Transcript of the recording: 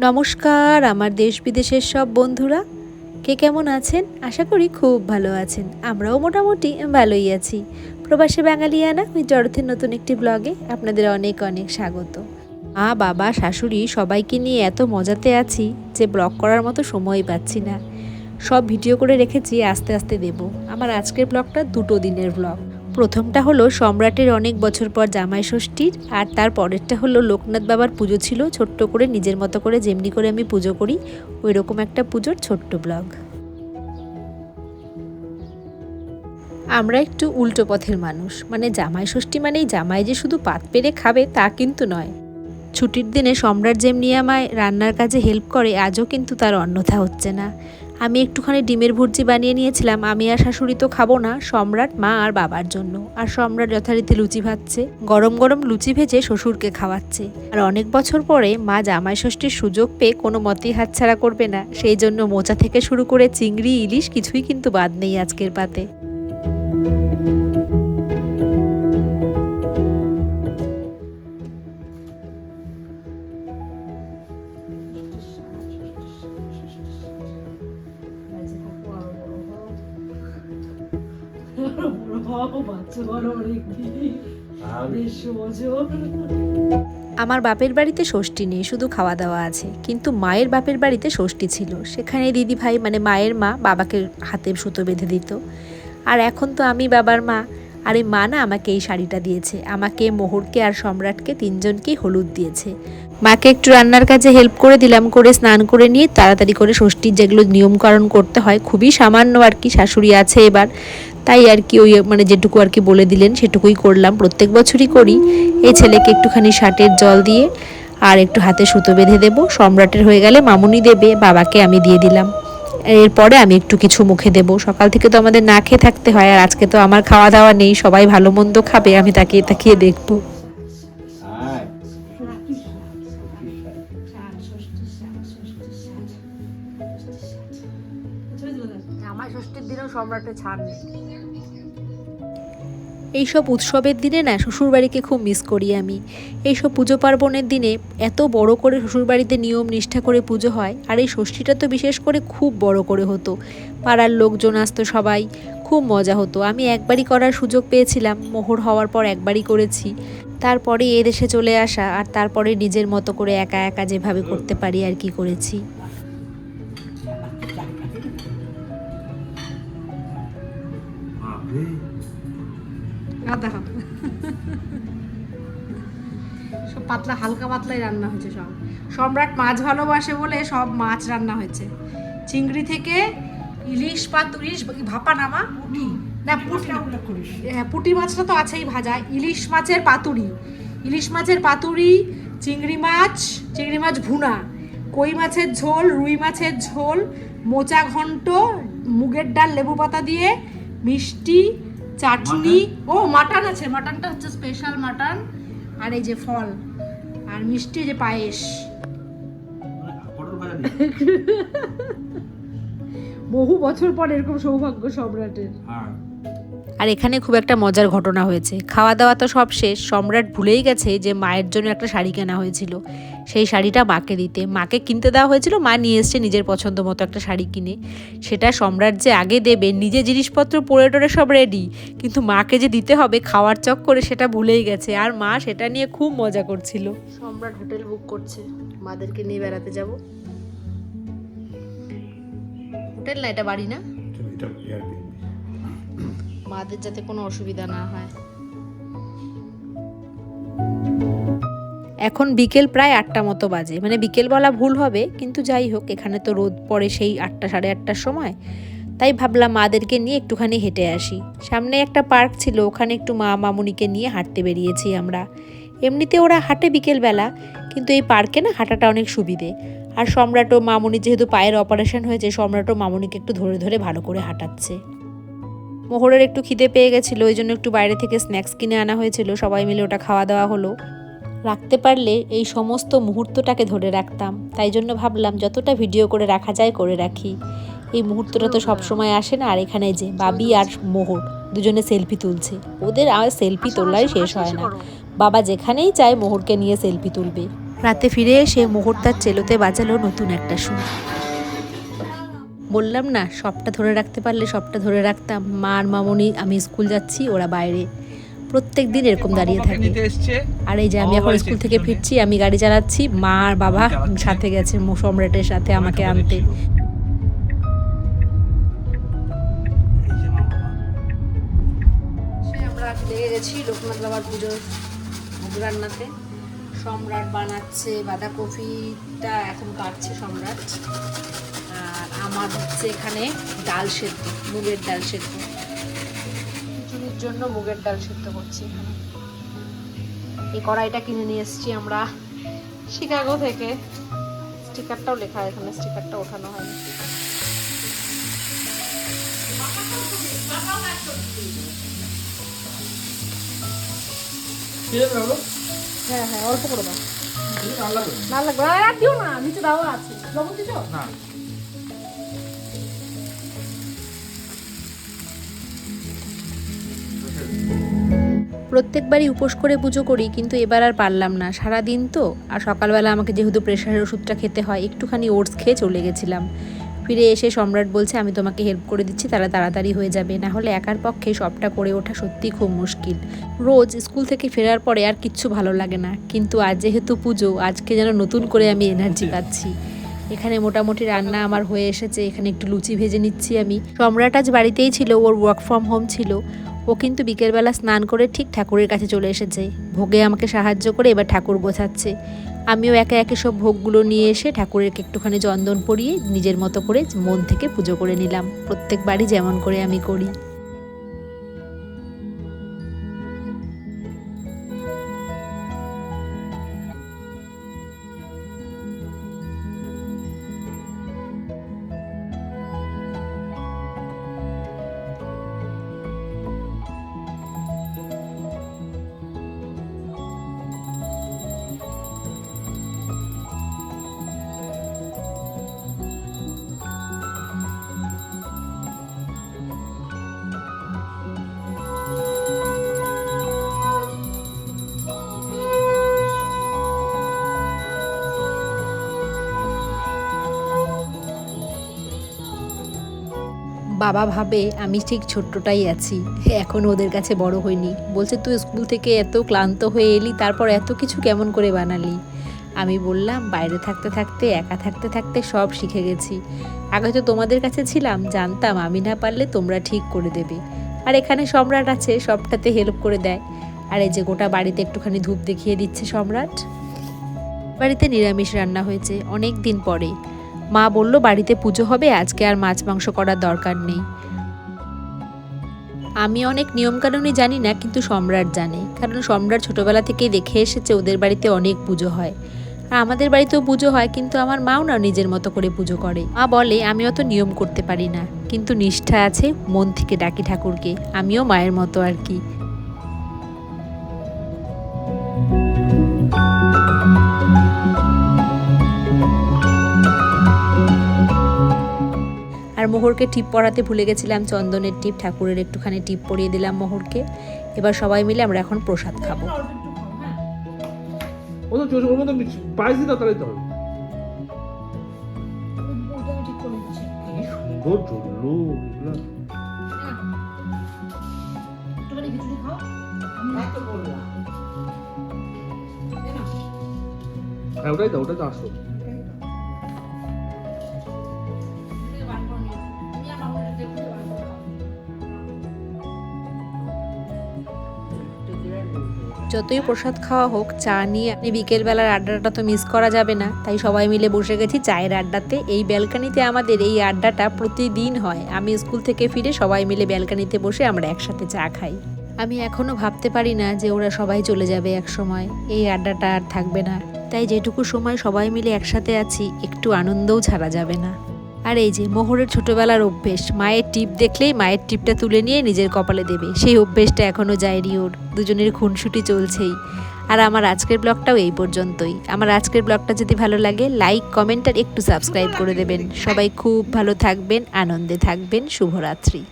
নমস্কার, আমার দেশ বিদেশের সব বন্ধুরা। কে কেমন আছেন? আশা করি খুব ভালো আছেন। আমরাও মোটামুটি ভালোই আছি। প্রবাসী বাঙালিয়ানা, ওই জড়থের নতুন একটি ব্লগে আপনাদের অনেক অনেক স্বাগত। মা, বাবা, শাশুড়ি সবাইকে নিয়ে এত মজাতে আছি যে ব্লগ করার মতো সময় পাচ্ছি না। সব ভিডিও করে রেখেছি, আস্তে আস্তে দেব। আমার আজকের ব্লগটা দুটো দিনের ব্লগ। প্রথমটা হলো সম্রাটের অনেক বছর পর জামাই ষষ্ঠীর, আর তার পরেরটা হলো লোকনাথ বাবার পুজো ছিল, ছোট্ট করে, নিজের মতো করে, যেমনি করে আমি পুজো করি ওই রকম একটা পুজোর ছোট্ট ব্লগ। আমরা একটু উল্টো পথের মানুষ মানে জামাই ষষ্ঠী মানেই জামাই যে শুধু পাত পেরে খাবে তা কিন্তু নয়। ছুটির দিনে সম্রাট যেমনি আমায় রান্নার কাজে হেল্প করে, আজও কিন্তু তার অন্যথা হচ্ছে না। আমি একটুখানি ডিমের ভুর্জি বানিয়ে নিয়েছিলাম। আমি আর শাশুড়ি তো খাব না, সম্রাট মা আর বাবার জন্য। আর সম্রাট যথারীতি লুচি ভাজছে। গরম গরম লুচি ভেজে শ্বশুরকে খাওয়াচ্ছে। আর অনেক বছর পরে মা জামাই ষষ্ঠীর সুযোগ পেয়ে কোনো মতেই হাতছাড়া করবে না। সেই জন্য মোচা থেকে শুরু করে চিংড়ি, ইলিশ কিছুই কিন্তু বাদ নেই আজকের পাতে। আমার বাপের বাড়িতে ষষ্ঠী নেই, শুধু খাওয়া দাওয়া আছে। কিন্তু মায়ের বাপের বাড়িতে ষষ্ঠী ছিল। সেখানে দিদি ভাই মানে মায়ের মা, বাবাকে হাতে সুতো বেঁধে দিত। আর এখন তো আমি বাবার মা। আর এই মা না আমাকে এই শাড়িটা দিয়েছে। আমাকে, মোহরকে আর সম্রাটকে তিনজনকেই হলুদ দিয়েছে। মাকে একটু রান্নার কাজে হেল্প করে দিলাম, করে স্নান করে নিয়ে তাড়াতাড়ি করে ষষ্ঠীর যেগুলো নিয়মকরণ করতে হয়, খুবই সামান্য আর কি, শাশুড়ি আছে এবার। তাই আর কি ওই মানে যেটুকু আর কি বলে দিলেন, সেটুকুই করলাম। প্রত্যেক বছরই করি। এই ছেলেকে একটুখানি শার্টের জল দিয়ে আর একটু হাতে সুতো বেঁধে দেবো। সম্রাটের হয়ে গেলে মামুনি দেবে, বাবাকে আমি দিয়ে দিলাম। এরপরে আমি একটু কিছু মুখে দেবো। সকাল থেকে তো আমাদের না খেয়ে থাকতে হয়, আর আজকে তো আমার খাওয়া দাওয়া নেই, সবাই ভালো মন্দ খাবে, আমি তাকিয়ে তাকিয়ে দেখব। সম্রাটের ছাড় এইসব উৎসবের দিনে না শ্বশুরবাড়িকে খুব মিস করি আমি। এইসব পুজো পার্বণের দিনে এত বড় করে শ্বশুরবাড়িতে নিয়ম নিষ্ঠা করে পুজো হয়, আর এই ষষ্ঠীটা তো বিশেষ করে খুব বড় করে হতো। পাড়ার লোকজন আসতো সবাই, খুব মজা হতো। আমি একবারই করার সুযোগ পেয়েছিলাম, মোহর হওয়ার পর একবারই করেছি। তারপরে এদেশে চলে আসা, আর তারপরে নিজের মতো করে একা একা যেভাবে করতে পারি আর কি করেছি। সব পাতলা হালকা পাতলাই রান্না হয়েছে সব। সম্রাট মাছ ভালোবাসে বলে সব মাছ রান্না হয়েছে। চিংড়ি থেকে ইলিশ পাত ইলিশ ভাপা নামা না পুটি হ্যাঁ পুটি মাছটা তো আছেই ভাজা। ইলিশ মাছের পাতুরি ইলিশ মাছের পাতুরি চিংড়ি মাছ চিংড়ি মাছ ভুনা। কই মাছের ঝোল রুই মাছের ঝোল মোচা ঘন্ট মুগের ডাল লেবু পাতা দিয়ে মিষ্টি চাটনি ও মাটন আছে মাটনটা হচ্ছে স্পেশাল মাটন আর এই যে ফল আর মিষ্টি যে পায়েস। দিই বহু বছর পর এরকম সৌভাগ্য সম্রাটের। আর এখানে খুব একটা মজার ঘটনা হয়েছে। খাওয়া দাওয়া তো সব শেষ। সম্রাট ভুলেই গেছে যে মায়ের জন্য একটা শাড়ি কেনা হয়েছিল। সেই শাড়িটা মাকে দিতে। মাকে কিনতে দেওয়া হয়েছিল। মা নিয়ে এসছে নিজের পছন্দ মতো একটা শাড়ি কিনে। সেটা সম্রাট যে আগে দেবে নিজে জিনিসপত্র পরে টরে সব রেডি কিন্তু মাকে যে দিতে হবে খাওয়ার চক করে সেটা ভুলেই গেছে। আর মা সেটা নিয়ে খুব মজা করছিল। সম্রাট হোটেল বুক করছে। মাদেরকে নিয়ে বেড়াতে যাব। হোটেল না এটা বাড়ি না? মাদের যাতে কোনো অসুবিধা না হয়। এখন বিকেল প্রায় আটটা মতো বাজে। মানে বিকেল বলা ভুল হবে, কিন্তু যাই হোক, এখানে তো রোদ পড়ে সেই আটটা, সাড়ে আটটার সময়। তাই ভাবলাম মাদেরকে নিয়ে একটুখানি হেঁটে আসি। সামনে একটা পার্ক ছিল, ওখানে একটু মা মামুনিকে নিয়ে হাঁটতে বেরিয়েছি আমরা। এমনিতে ওরা হাঁটে বিকেলবেলা, কিন্তু এই পার্কে না হাঁটাটা অনেক সুবিধে। আর সম্রাট ও মামুনি যেহেতু পায়ের অপারেশন হয়েছে, সম্রাট ও মামুনিকে একটু ধরে ধরে ভালো করে হাঁটাচ্ছে। মোহরের একটু খিদে পেয়ে গেছিল ওই জন্য একটু বাইরে থেকে স্ন্যাক্স কিনে আনা হয়েছিল, সবাই মিলে ওটা খাওয়া দাওয়া হলো। রাখতে পারলে এই সমস্ত মুহূর্তটাকে ধরে রাখতাম, তাই জন্য ভাবলাম যতটা ভিডিও করে রাখা যায় করে রাখি। এই মুহূর্তটা তো সব সময় আসে না, আর এখানে যে বাবি আর মোহর দুজনে সেলফি তুলছে, ওদের আর সেলফি তোলাই শেষ হয় না। বাবা যেখানেই চায় মোহরকে নিয়ে সেলফি তুলবে। রাতে ফিরে এসে মোহর তার চেলোতে বাজালো নতুন একটা সুর। বললাম না সবটা ধরে রাখতে পারলে সবটা ধরে রাখতাম। মা আর মামনি আমি স্কুল যাচ্ছি ওরা বাইরে। প্রত্যেক দিন এরকম দাঁড়িয়ে থাকে। আর এই যে আমি এখন স্কুল থেকে ফিরছি আমি গাড়ি চালাচ্ছি মা আর বাবা সাথে গেছে সম্রাটের সাথে আমাকে আনতে। এই যে মা। বাবা। সে আমরা লেগে গেছি লোকনাথ বাবার পুজোর রান্নাতে। সম্রাট বানাচ্ছে বাঁধাকপিটা এখন কাটছে সম্রাট। আমার হচ্ছে এখানে ডাল সেদ্ধ মুগের ডাল সেদ্ধ। খিচুড়ির জন্য মুগের ডাল সেদ্ধ করছি এখানে। এই কড়াইটা কিনে নিয়ে এসেছি আমরা শিকাগো থেকে। স্টিকারটাও লেখা এখানে স্টিকারটা ওঠানো হয়নি। হ্যাঁ হ্যাঁ অল্প করে দাও। না লাগবে? আর দিও না নিচে দাও আছে। লবণ দিছো? না। প্রত্যেকবারই উপোস করে পুজো করি, কিন্তু এবার আর পারলাম না। সারা দিন তো, আর সকালবেলা আমাকে যেহেতু প্রেশারের ওষুধটা খেতে হয়, একটুখানি ওটস খেয়ে চলে গেছিলাম। ফিরে এসে সম্রাট বলছে, আমি তোমাকে হেল্প করে দিচ্ছি তারা তাড়াতাড়ি হয়ে যাবে। না হলে একার পক্ষে সবটা করে ওঠা সত্যিই খুব মুশকিল। রোজ স্কুল থেকে ফেরার পরে আর কিচ্ছু ভালো লাগে না, কিন্তু আজ যেহেতু পুজো, আজকে যেন নতুন করে আমি এনার্জি পাচ্ছি। এখানে মোটামুটি রান্না আমার হয়ে এসেছে, এখানে একটু লুচি ভেজে নিচ্ছি আমি। সম্রাট আজ বাড়িতেই ছিল, ওর ওয়ার্ক ফ্রম হোম ছিল। ও কিন্তু বিকেলবেলা স্নান করে ঠিক ঠাকুরের কাছে চলে এসেছে। ভোগে আমাকে সাহায্য করে এবার ঠাকুর গোছাচ্ছে। আমিও একে একে সব ভোগগুলো নিয়ে এসে ঠাকুরেরকে একটুখানি চন্দন পরিয়ে নিজের মতো করে মন থেকে পুজো করে নিলাম। প্রত্যেকবারই যেমন করে আমি করি। বাবা ভাবে, আমি ঠিক ছোট্টটাই আছি। এখন ওদের কাছে বড় হইনি। বলছে, তুই স্কুল থেকে এত ক্লান্ত হয়ে এলি, তারপর এত কিছু কেমন করে বানালি? আমি বললাম, বাইরে থাকতে থাকতে, একা থাকতে থাকতে সব শিখে গেছি। আগে তো তোমাদের কাছে ছিলাম, জানতাম আমি না পারলে তোমরা ঠিক করে দেবে। আর এখানে সম্রাট আছে, সবটাতে হেল্প করে দেয়। আর এই যে গোটা বাড়িতে একটুখানি ধূপ দেখিয়ে দিচ্ছে সম্রাট। বাড়িতে নিরামিষ রান্না হয়েছে অনেক দিন পরে। মা বলল, বাড়িতে পুজো হবে, আজকে আর মাছ মাংস করার দরকার নেই। আমি অনেক নিয়মকানুনই জানি না, কিন্তু সম্রাট জানে। কারণ সম্রাট ছোটবেলা থেকেই দেখে এসেছে, ওদের বাড়িতে অনেক পুজো হয়। আর আমাদের বাড়িতেও পুজো হয়, কিন্তু আমার মাও না নিজের মতো করে পুজো করে। মা বলে, আমি অত নিয়ম করতে পারি না, কিন্তু নিষ্ঠা আছে মন থেকে ডাকি ঠাকুরকে, আমিও মায়ের মতো আর কি। আর মোহরকে টিপ পরাতে ভুলে গেছিলাম চন্দনের টিপ ঠাকুরের একটুখানি টিপ পরিয়ে দিলাম মোহরকে। এবার সবাই মিলে আমরা এখন প্রসাদ খাব। ও তো চোখ ওর মধ্যে যতই প্রসাদ খাওয়া হোক, চা নিয়ে আপনি বিকেলবেলার আড্ডাটা তো মিস করা যাবে না। তাই সবাই মিলে বসে গেছি চায়ের আড্ডাতে। এই ব্যালকানিতে আমাদের এই আড্ডাটা প্রতিদিন হয়। আমি স্কুল থেকে ফিরে সবাই মিলে ব্যালকানিতে বসে আমরা একসাথে চা খাই। আমি এখনও ভাবতে পারি না যে ওরা সবাই চলে যাবে এক সময় এই আড্ডাটা আর থাকবে না। তাই যেটুকু সময় সবাই মিলে একসাথে আছি, একটু আনন্দও ছাড়া যাবে না। আর এই যে মোহরের ছোটবেলার অভ্যেস, মায়ের টিপ দেখলেই মায়ের টিপটা তুলে নিয়ে নিজের কপালে দেবে। সেই অভ্যেসটা এখনও যায়নি ওর। দুজনের খুনসুটি চলছেই। আর আমার আজকের ব্লগটাও এই পর্যন্তই। আমার আজকের ব্লগটা যদি ভালো লাগে লাইক কমেন্ট আর একটু সাবস্ক্রাইব করে দেবেন। সবাই খুব ভালো থাকবেন, আনন্দে থাকবেন। শুভরাত্রি।